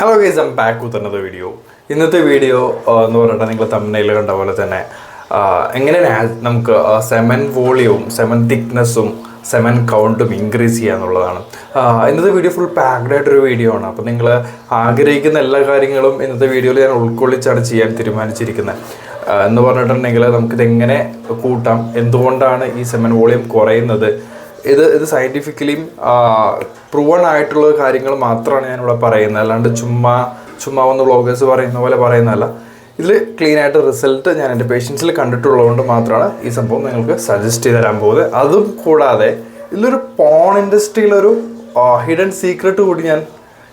Hello guys I'm back with another video ഇന്നത്തെ video എന്ന് പറഞ്ഞിട്ട് നിങ്ങൾ തമ്മിൽ കണ്ട പോലെ തന്നെ എങ്ങനെയാണ് എങ്ങനെ നമുക്ക് സെമൻ വോളിയവും സെമൻ തിക്നെസ്സും സെമൻ കൗണ്ടും ഇൻക്രീസ് ചെയ്യുക എന്നുള്ളതാണ്. ഇന്നത്തെ വീഡിയോ ഫുൾ പാക്ഡ് ആയിട്ടൊരു വീഡിയോ ആണ്. അപ്പോൾ നിങ്ങൾ ആഗ്രഹിക്കുന്ന എല്ലാ കാര്യങ്ങളും ഇന്നത്തെ വീഡിയോയിൽ ഞാൻ ഉൾക്കൊള്ളിച്ചാണ് ചെയ്യാൻ തീരുമാനിച്ചിരിക്കുന്നത് എന്ന് പറഞ്ഞിട്ടുണ്ടെങ്കിൽ നമുക്കിതെങ്ങനെ കൂട്ടാം? എന്തുകൊണ്ടാണ് ഈ സെമൻ വോളിയം കുറയുന്നത്? ഇത് ഇത് സയന്റിഫിക്കലിയും പ്രൂവൺ ആയിട്ടുള്ള കാര്യങ്ങൾ മാത്രമാണ് ഞാനിവിടെ പറയുന്നത്. അല്ലാണ്ട് ചുമ്മാ ചുമ്മാ ഒന്ന് വ്ളോഗേഴ്സ് പറയുന്ന പോലെ പറയുന്നതല്ല. ഇതിൽ ക്ലീൻ ആയിട്ട് റിസൾട്ട് ഞാൻ എന്റെ പേഷ്യൻസിൽ കണ്ടിട്ടുള്ളതുകൊണ്ട് മാത്രമാണ് ഈ സംഭവം നിങ്ങൾക്ക് സജസ്റ്റ് ചെയ്ത് തരാൻ പോകുന്നത്. അതും കൂടാതെ ഇതിലൊരു പോൺ ഇൻഡസ്ട്രിയിലൊരു ഹിഡൻ സീക്രട്ട് കൂടി ഞാൻ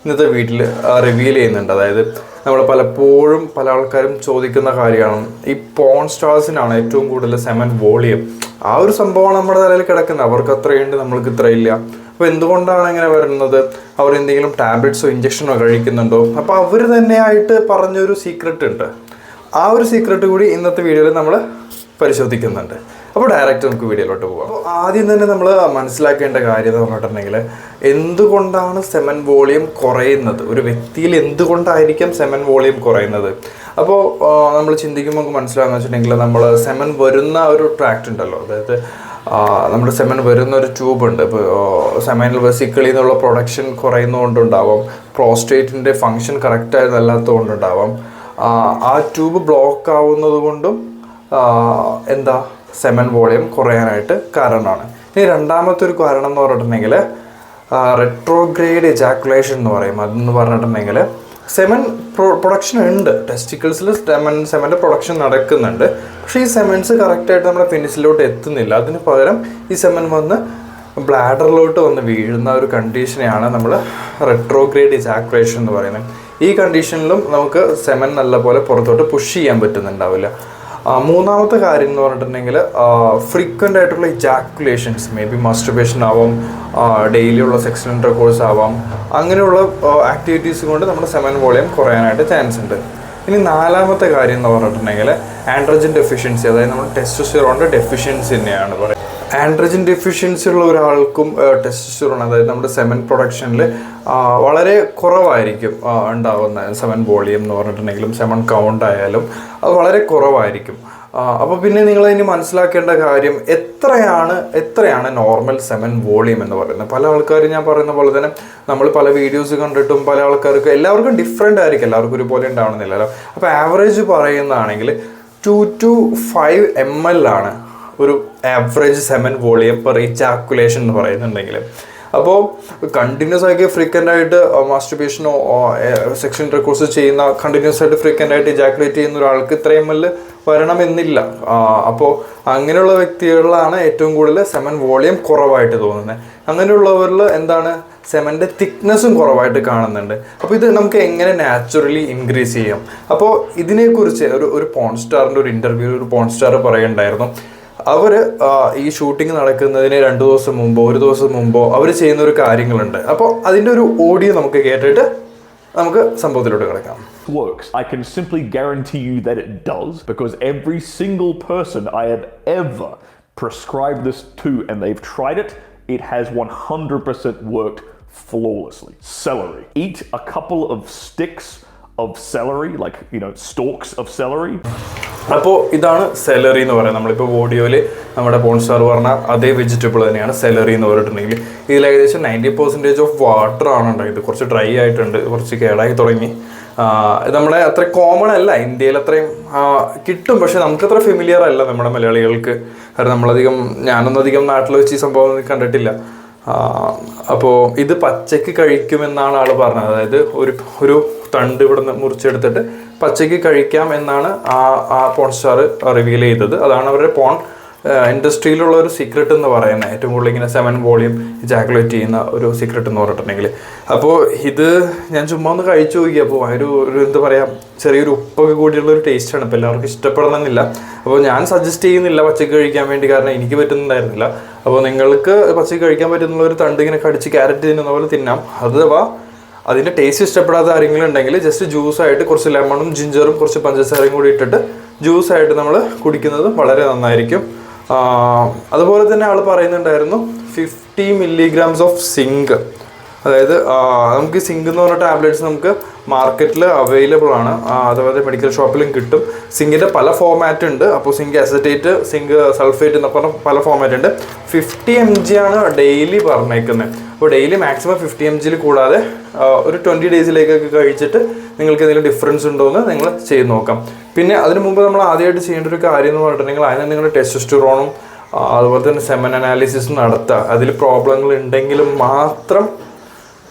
ഇന്നത്തെ വീട്ടിൽ റിവീൽ ചെയ്യുന്നുണ്ട്. അതായത് നമ്മൾ പലപ്പോഴും പല ആൾക്കാരും ചോദിക്കുന്ന കാര്യമാണ്. ഈ പോൺ സ്റ്റാർസിനാണ് ഏറ്റവും കൂടുതൽ സെമൻ വോളിയം ആ ഒരു സംഭവമാണ് നമ്മുടെ തലയിൽ കിടക്കുന്നത്. അവർക്ക് അത്രയുണ്ട് നമ്മൾക്ക് ഇത്രയില്ല അപ്പോൾ എന്തുകൊണ്ടാണ് ഇങ്ങനെ വരുന്നത്? അവർ എന്തെങ്കിലും ടാബ്ലറ്റ്സോ ഇഞ്ചക്ഷനോ കഴിക്കുന്നുണ്ടോ? അപ്പോൾ അവർ തന്നെയായിട്ട് പറഞ്ഞൊരു സീക്രട്ട് ഉണ്ട്. ആ ഒരു സീക്രട്ട് കൂടി ഇന്നത്തെ വീഡിയോയിൽ നമ്മൾ പരിശോധിക്കുന്നുണ്ട്. അപ്പോൾ ഡയറക്റ്റ് നമുക്ക് വീഡിയോയിലോട്ട് പോകാം അപ്പോൾ ആദ്യം തന്നെ നമ്മൾ മനസ്സിലാക്കേണ്ട കാര്യം എന്ന് പറഞ്ഞിട്ടുണ്ടെങ്കിൽ എന്തുകൊണ്ടാണ് സെമൻ വോളിയം കുറയുന്നത്? ഒരു വ്യക്തിയിൽ എന്തുകൊണ്ടായിരിക്കും സെമൻ വോളിയം കുറയുന്നത്? അപ്പോൾ നമ്മൾ ചിന്തിക്കുമ്പോൾ നമുക്ക് മനസ്സിലാകുന്ന വെച്ചിട്ടുണ്ടെങ്കിൽ നമ്മൾ സെമൻ വരുന്ന ഒരു ട്രാക്റ്റ് ഉണ്ടല്ലോ. അതായത് നമ്മുടെ സെമൻ വരുന്ന ഒരു ട്യൂബ് ഉണ്ട്. ഇപ്പോൾ സെമനിൽ വെസിക്കിളിൽ നിന്നുള്ള പ്രൊഡക്ഷൻ കുറയുന്നതുകൊണ്ടുണ്ടാവാം. പ്രോസ്റ്റേറ്റിന്റെ ഫങ്ഷൻ കറക്റ്റായി നല്ലാത്തതുകൊണ്ടുണ്ടാവാം ആ, ട്യൂബ് ബ്ലോക്ക് ആവുന്നത് കൊണ്ടും എന്താ സെമൻ വോളിയം കുറയാനായിട്ട് കാരണമാണ്. ഇനി രണ്ടാമത്തെ ഒരു കാരണം എന്ന് പറഞ്ഞിട്ടുണ്ടെങ്കിൽ റെട്രോഗ്രേഡ് എജാക്കുലേഷൻ എന്ന് പറയും. അതെന്ന് പറഞ്ഞിട്ടുണ്ടെങ്കിൽ സെമൻ പ്രൊ പ്രൊഡക്ഷൻ ഉണ്ട്. ടെസ്റ്റിക്കിൾസിൽ സെമൻ സെമന്റെ പ്രൊഡക്ഷൻ നടക്കുന്നുണ്ട്. പക്ഷേ ഈ സെമൻസ് കറക്റ്റായിട്ട് നമ്മുടെ പെനിസിലോട്ട് എത്തുന്നില്ല. അതിന് പകരം ഈ സെമൻ വന്ന് ബ്ലാഡറിലോട്ട് വന്ന് വീഴുന്ന ഒരു കണ്ടീഷനെയാണ് നമ്മൾ റെട്രോഗ്രേഡ് ഇജാക്കുലേഷൻ എന്ന് പറയുന്നത്. ഈ കണ്ടീഷനിലും നമുക്ക് സെമൻ നല്ലപോലെ പുറത്തോട്ട് പുഷ് ചെയ്യാൻ പറ്റുന്നുണ്ടാവില്ല. മൂന്നാമത്തെ കാര്യം എന്ന് പറഞ്ഞിട്ടുണ്ടെങ്കിൽ ഫ്രീക്വന്റ് ആയിട്ടുള്ള ജാക്കുലേഷൻസ് മേ ബി മസ്റ്റർബേഷൻ ആവാം ഡെയിലി ഉള്ള സെക്ഷൻ ഇന്റർകോഴ്സ് ആവാം അങ്ങനെയുള്ള ആക്ടിവിറ്റീസ് കൊണ്ട് നമ്മുടെ സെമൻ വോളിയം കുറയാനായിട്ട് ചാൻസ് ഉണ്ട്. ഇനി നാലാമത്തെ കാര്യം എന്ന് പറഞ്ഞിട്ടുണ്ടെങ്കിൽ ആൻഡ്രജൻ ഡെഫിഷ്യൻസി അതായത് നമ്മൾ ടെസ്റ്റോസ്റ്റിറോണിന്റെ ഡെഫിഷ്യൻസി തന്നെയാണ് പറയുന്നത്. ആൻഡ്രജൻ ഡെഫിഷ്യൻസി ഉള്ള ഒരാൾക്കും ടെസ്റ്റോസ്റ്റിറോൺ അതായത് നമ്മുടെ സെമൻ പ്രൊഡക്ഷനിൽ വളരെ കുറവായിരിക്കും ഉണ്ടാകുന്ന സെമൻ വോളിയം എന്ന് പറഞ്ഞിട്ടുണ്ടെങ്കിലും സെമൻ കൗണ്ട് ആയാലും അത് വളരെ കുറവായിരിക്കും. അപ്പോൾ പിന്നെ നിങ്ങൾ ഇനി മനസ്സിലാക്കേണ്ട കാര്യം എത്രയാണ് എത്രയാണ് നോർമൽ സെമൻ വോളിയം എന്ന് പറയുന്നത്? പല ആൾക്കാരും ഞാൻ പറയുന്ന പോലെ തന്നെ നമ്മൾ പല വീഡിയോസ് കണ്ടിട്ടും പല ആൾക്കാർക്ക് എല്ലാവർക്കും ഡിഫറെന്റ് ആയിരിക്കും. എല്ലാവർക്കും ഒരുപോലെ ഉണ്ടാവണമെന്നില്ലല്ലോ. അപ്പോൾ average പറയുന്നതാണെങ്കിൽ two two five M L ആണ് ഒരു average semen volume per ejaculation എന്ന് പറയുന്നുണ്ടെങ്കിൽ. അപ്പോൾ കണ്ടിന്യൂസ് ആയിട്ട് ഫ്രീക്വന്റ് ആയിട്ട് മാസ്റ്റർബേഷനോ സെക്ഷൻ റെക്കോർഡ്സ് ചെയ്യുന്ന കണ്ടിന്യൂസ് ആയിട്ട് ഫ്രീക്വന്റ് ആയിട്ട് ഇജാക്കുലേറ്റ് ചെയ്യുന്ന ഒരാൾക്ക് ഇത്രയും വലിയ വരണമെന്നില്ല. അപ്പോൾ അങ്ങനെയുള്ള വ്യക്തികളിലാണ് ഏറ്റവും കൂടുതൽ സെമൻ വോളിയം കുറവായിട്ട് തോന്നുന്നത് അങ്ങനെയുള്ളവരിൽ എന്താണ്? സെമന്റെ തിക്നെസ്സും കുറവായിട്ട് കാണുന്നുണ്ട്. അപ്പോൾ ഇത് നമുക്ക് എങ്ങനെ നാച്ചുറലി ഇൻക്രീസ് ചെയ്യാം? അപ്പോൾ ഇതിനെക്കുറിച്ച് ഒരു ഒരു പോൺ സ്റ്റാറിന്റെ ഒരു ഇന്റർവ്യൂ ഒരു പോൺ സ്റ്റാർ പറയുണ്ടായിരുന്നു അവർ ഈ ഷൂട്ടിംഗ് നടക്കുന്നതിന് രണ്ട് ദിവസം മുമ്പോ ഒരു ദിവസം മുമ്പോ അവർ ചെയ്യുന്ന ഒരു കാര്യങ്ങളുണ്ട് അപ്പോൾ അതിന്റെ ഒരു ഓഡിയോ നമുക്ക് കേട്ടിട്ട് നമുക്ക് സംഭവത്തിലോട്ട് കിടക്കാം works. I can simply guarantee you that it does because every single person I have ever prescribed this to and they've tried it, it has 100% worked flawlessly. Celery. Eat a couple of sticks of celery, like, you know, stalks of celery. അപ്പോൾ ഇതാണ് celery എന്ന് പറയുന്നത്. നമ്മളിപ്പോൾ ഓഡിയോയിൽ നമ്മുടെ പോൺസ്റ്റാർ പറഞ്ഞ അതേ vegetable തന്നെയാണ് celery എന്ന് പറഞ്ഞിട്ടുണ്ടെങ്കിൽ. ഇതിൽ ഏകദേശം നയന്റി പെർസെന്റേജ് ഓഫ് വാട്ടർ ആണ് ഉണ്ടായത്. കുറച്ച് ഡ്രൈ ആയിട്ടുണ്ട്. കുറച്ച് കേടായി തുടങ്ങി. നമ്മുടെ അത്ര കോമൺ അല്ല. ഇന്ത്യയിൽ അത്രയും കിട്ടും. പക്ഷെ നമുക്കത്ര ഫെമിലിയർ അല്ല നമ്മുടെ മലയാളികൾക്ക്. കാരണം നമ്മളധികം ഞാനൊന്നും അധികം നാട്ടിൽ വെച്ച് ഈ സംഭവം കണ്ടിട്ടില്ല. അപ്പോൾ ഇത് പച്ചയ്ക്ക് കഴിക്കുമെന്നാണ് ആൾ പറഞ്ഞത്. അതായത് ഒരു ഒരു തണ്ട് ഇവിടെ നിന്ന് മുറിച്ചെടുത്തിട്ട് പച്ചയ്ക്ക് കഴിക്കാം എന്നാണ് ആ ആ പോൺ സ്റ്റാർ റിവീൽ ചെയ്തത്. അതാണ് അവരുടെ പോൺ ഇൻഡസ്ട്രിയിലുള്ള ഒരു സീക്രട്ട് എന്ന് പറയുന്നത് ഏറ്റവും കൂടുതൽ ഇങ്ങനെ സെവൻ വോളിയം ജാക്കുലേറ്റ് ചെയ്യുന്ന ഒരു സീക്രട്ട് എന്ന് പറഞ്ഞിട്ടുണ്ടെങ്കിൽ. അപ്പോൾ ഇത് ഞാൻ ചുമ്മാ ഒന്ന് കഴിച്ചു നോക്കി. അപ്പോൾ ഒരു ഒരു എന്താ പറയുക ചെറിയൊരു ഉപ്പൊക്കെ കൂടിയുള്ള ഒരു ടേസ്റ്റാണ് ഇപ്പോൾ എല്ലാവർക്കും ഇഷ്ടപ്പെടണമെന്നില്ല. അപ്പോൾ ഞാൻ സജസ്റ്റ് ചെയ്യുന്നില്ല പച്ചക്ക് കഴിക്കാൻ വേണ്ടി കാരണം എനിക്ക് പറ്റുന്നുണ്ടായിരുന്നില്ല. അപ്പോൾ നിങ്ങൾക്ക് പച്ചക്ക് കഴിക്കാൻ പറ്റുന്നുള്ള ഒരു തണ്ട് ഇങ്ങനെ കടിച്ച് ക്യാരറ്റ് തിന്നുന്ന പോലെ തിന്നാം. അഥവാ അതിന്റെ ടേസ്റ്റ് ഇഷ്ടപ്പെടാത്ത ആരെങ്കിലും ഉണ്ടെങ്കിൽ ജസ്റ്റ് ജ്യൂസായിട്ട് കുറച്ച് ലെമണും ജിഞ്ചറും കുറച്ച് പഞ്ചസാരയും കൂടി ഇട്ടിട്ട് ജ്യൂസായിട്ട് നമ്മൾ കുടിക്കുന്നത് വളരെ നന്നായിരിക്കും. അതുപോലെ തന്നെ ആൾ പറയുന്നുണ്ടായിരുന്നു ഫിഫ്റ്റി മില്ലിഗ്രാംസ് ഓഫ് സിങ്ക് അതായത് നമുക്ക് സിങ്ക് എന്ന് പറഞ്ഞ ടാബ്ലറ്റ്സ് നമുക്ക് മാർക്കറ്റിൽ അവൈലബിൾ ആണ്. അതുപോലെ മെഡിക്കൽ ഷോപ്പിലും കിട്ടും. സിങ്കിന്റെ പല ഫോമാറ്റ് ഉണ്ട്. അപ്പോൾ സിങ്ക് അസറ്റേറ്റ് സിങ്ക് സൾഫേറ്റ് എന്നൊക്കെ പറഞ്ഞ പല ഫോമാറ്റ് ഉണ്ട്. ഫിഫ്റ്റി എം ജി ആണ് ഡെയിലി പറഞ്ഞേക്കുന്നത്. അപ്പോൾ ഡെയിലി മാക്സിമം ഫിഫ്റ്റി എം ജിയിൽ കൂടാതെ ഒരു ട്വന്റി ഡേയ്സിലേക്കൊക്കെ കഴിച്ചിട്ട് നിങ്ങൾക്ക് എന്തെങ്കിലും ഡിഫറൻസ് ഉണ്ടോ എന്ന് നിങ്ങൾ ചെയ്ത് നോക്കാം. പിന്നെ അതിന് മുമ്പ് നമ്മൾ ആദ്യമായിട്ട് ചെയ്യേണ്ട ഒരു കാര്യം എന്ന് പറഞ്ഞിട്ടുണ്ടെങ്കിൽ അതിന് നിങ്ങളുടെ ടെസ്റ്റോസ്റ്ററോണും അതുപോലെ തന്നെ സെമൻ അനാലിസിസ് നടത്തുക. അതിൽ പ്രോബ്ലങ്ങൾ ഉണ്ടെങ്കിലും മാത്രം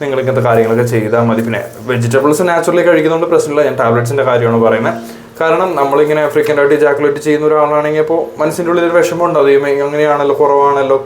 നിങ്ങൾ ഇങ്ങനത്തെ കാര്യങ്ങളൊക്കെ ചെയ്താൽ മതി. പിന്നെ വെജിറ്റബിൾസ് നാച്ചുറലി കഴിക്കുന്നതുകൊണ്ട് പ്രശ്നമില്ല. ഞാൻ ടാബ്ലറ്റ്സിന്റെ കാര്യമാണ് പറയുന്നത് കാരണം നമ്മളിങ്ങനെ ഫ്രീക്വന്റ് ആയിട്ട് ജാക്കുലേറ്റ് ചെയ്യുന്ന ഒരാളാണെങ്കിൽ അപ്പോൾ മനസ്സിന്റെ ഉള്ളിൽ ഒരു വിഷമം ഉണ്ടാവും ദൈവമേ അങ്ങനെയാണല്ലോ കുറവാണല്ലോ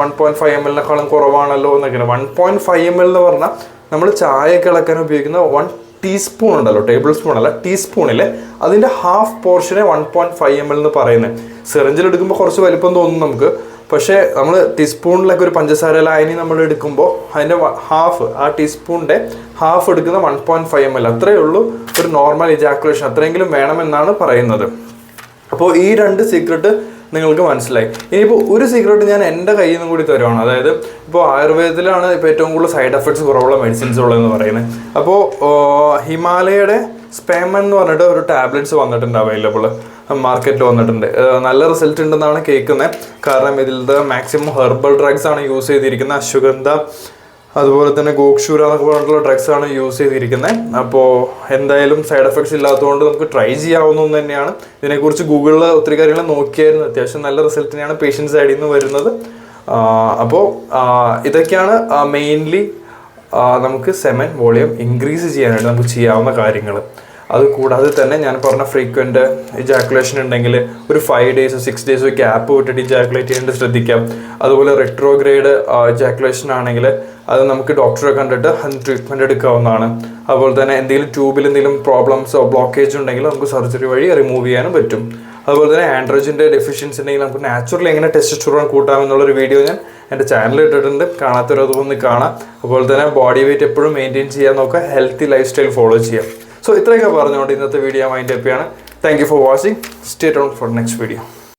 വൺ പോയിന്റ് ഫൈവ് എം എല്ലിനെക്കാളും കുറവാണല്ലോ എന്നൊക്കെ. One point five M L എന്ന് പറഞ്ഞാൽ നമ്മൾ ചായ കിളക്കാൻ ഉപയോഗിക്കുന്ന വൺ ടീസ്പൂൺ ഉണ്ടല്ലോ ടേബിൾ സ്പൂൺ അല്ല ടീസ്പൂണിലെ അതിന്റെ half പോർഷനെ one point five M L എന്ന് പറയുന്നത് സിറഞ്ചിൽ എടുക്കുമ്പോൾ കുറച്ച് വലിപ്പം തോന്നും നമുക്ക്. പക്ഷേ നമ്മൾ ടീസ്പൂണിലൊക്കെ ഒരു പഞ്ചസാര ലായനി നമ്മൾ എടുക്കുമ്പോൾ അതിന്റെ ഹാഫ് ആ ടീസ്പൂണിന്റെ ഹാഫ് എടുക്കുന്ന one point five M L അത്രയേ ഉള്ളൂ ഒരു നോർമൽ ഇജാക്കുലേഷൻ അത്രയെങ്കിലും വേണമെന്നാണ് പറയുന്നത്. അപ്പോൾ ഈ രണ്ട് സീക്രട്ട് നിങ്ങൾക്ക് മനസ്സിലായി. ഇനിയിപ്പോൾ ഒരു സീക്രട്ട് ഞാൻ എന്റെ കയ്യിൽ നിന്നും കൂടി തരുവാണ്. അതായത് ഇപ്പോൾ ആയുർവേദത്തിലാണ് ഇപ്പോൾ ഏറ്റവും കൂടുതൽ സൈഡ് എഫക്ട്സ് കുറവുള്ള മെഡിസിൻസ് ഉള്ളതെന്ന് പറയുന്നത്. അപ്പോൾ ഹിമാലയയുടെ സ്പാമൻ എന്ന് പറഞ്ഞിട്ട് ഒരു ടാബ്ലറ്റ്സ് വന്നിട്ടുണ്ട് അവൈലബിൾ മാർക്കറ്റിൽ വന്നിട്ടുണ്ട്. നല്ല റിസൾട്ട് ഉണ്ടെന്നാണ് കേൾക്കുന്നത് കാരണം ഇതിലത്തെ മാക്സിമം ഹെർബൽ ഡ്രഗ്സ് ആണ് യൂസ് ചെയ്തിരിക്കുന്നത്. അശ്വഗന്ധ അതുപോലെ തന്നെ ഗോക്ഷൂര എന്നൊക്കെ പറഞ്ഞിട്ടുള്ള ഡ്രഗ്സ് ആണ് യൂസ് ചെയ്തിരിക്കുന്നത്. അപ്പോൾ എന്തായാലും സൈഡ് എഫക്ട്സ് ഇല്ലാത്തതുകൊണ്ട് നമുക്ക് ട്രൈ ചെയ്യാവുന്ന തന്നെയാണ്. ഇതിനെക്കുറിച്ച് ഗൂഗിളിൽ ഒത്തിരി കാര്യങ്ങൾ നോക്കിയായിരുന്നു. അത്യാവശ്യം നല്ല റിസൾട്ട് തന്നെയാണ് പേഷ്യൻസ് സൈഡിൽ നിന്ന് വരുന്നത്. അപ്പോൾ ഇതൊക്കെയാണ് മെയിൻലി നമുക്ക് സെമൻ വോളിയം ഇൻക്രീസ് ചെയ്യാനായിട്ട് നമുക്ക് ചെയ്യാവുന്ന കാര്യങ്ങൾ അത് കൂടാതെ തന്നെ ഞാൻ പറഞ്ഞ ഫ്രീക്വന്റ് ഇജാക്കുലേഷൻ ഉണ്ടെങ്കിൽ ഒരു ഫൈവ് ഡേയ്സ് സിക്സ് ഡേയ്സോ ഗ്യാപ്പ് വിട്ടിട്ട് ഇജാക്കുലേറ്റ് ചെയ്യേണ്ടത് ശ്രദ്ധിക്കാം. അതുപോലെ റെട്രോഗ്രേഡ് ഇജാക്കുലേഷൻ ആണെങ്കിൽ അത് നമുക്ക് ഡോക്ടറെ കണ്ടിട്ട് അതിന് ട്രീറ്റ്മെന്റ് എടുക്കാവുന്നതാണ്. അതുപോലെ തന്നെ എന്തെങ്കിലും ട്യൂബിൽ എന്തെങ്കിലും പ്രോബ്ലംസോ ബ്ലോക്കേജ് ഉണ്ടെങ്കിൽ നമുക്ക് സർജറി വഴി റിമൂവ് ചെയ്യാനും പറ്റും. അതുപോലെ തന്നെ ആൻഡ്രോജിന്റെ ഡെഫിഷ്യൻസി ഉണ്ടെങ്കിൽ നമുക്ക് നാച്ചുറലി എങ്ങനെ ടെസ്റ്റോസ്റ്ററോൺ കൂട്ടാം എന്നുള്ളൊരു വീഡിയോ ഞാൻ എന്റെ ചാനലിൽ ഇട്ടിട്ടുണ്ട്. കാണാത്തവർ അതൊന്ന് കാണാം. അതുപോലെ തന്നെ ബോഡി വെയിറ്റ് എപ്പോഴും മെയിന്റെയിൻ ചെയ്യാൻ നോക്കുക. ഹെൽത്തി ലൈഫ് സ്റ്റൈൽ ഫോളോ ചെയ്യാം. സോ ഇത്രയൊക്കെ പറഞ്ഞുകൊണ്ട് ഇന്നത്തെ വീഡിയോ മൈൻഡ് അപ്പ് ചെയ്യാണ്. Thank you for watching stay on for next video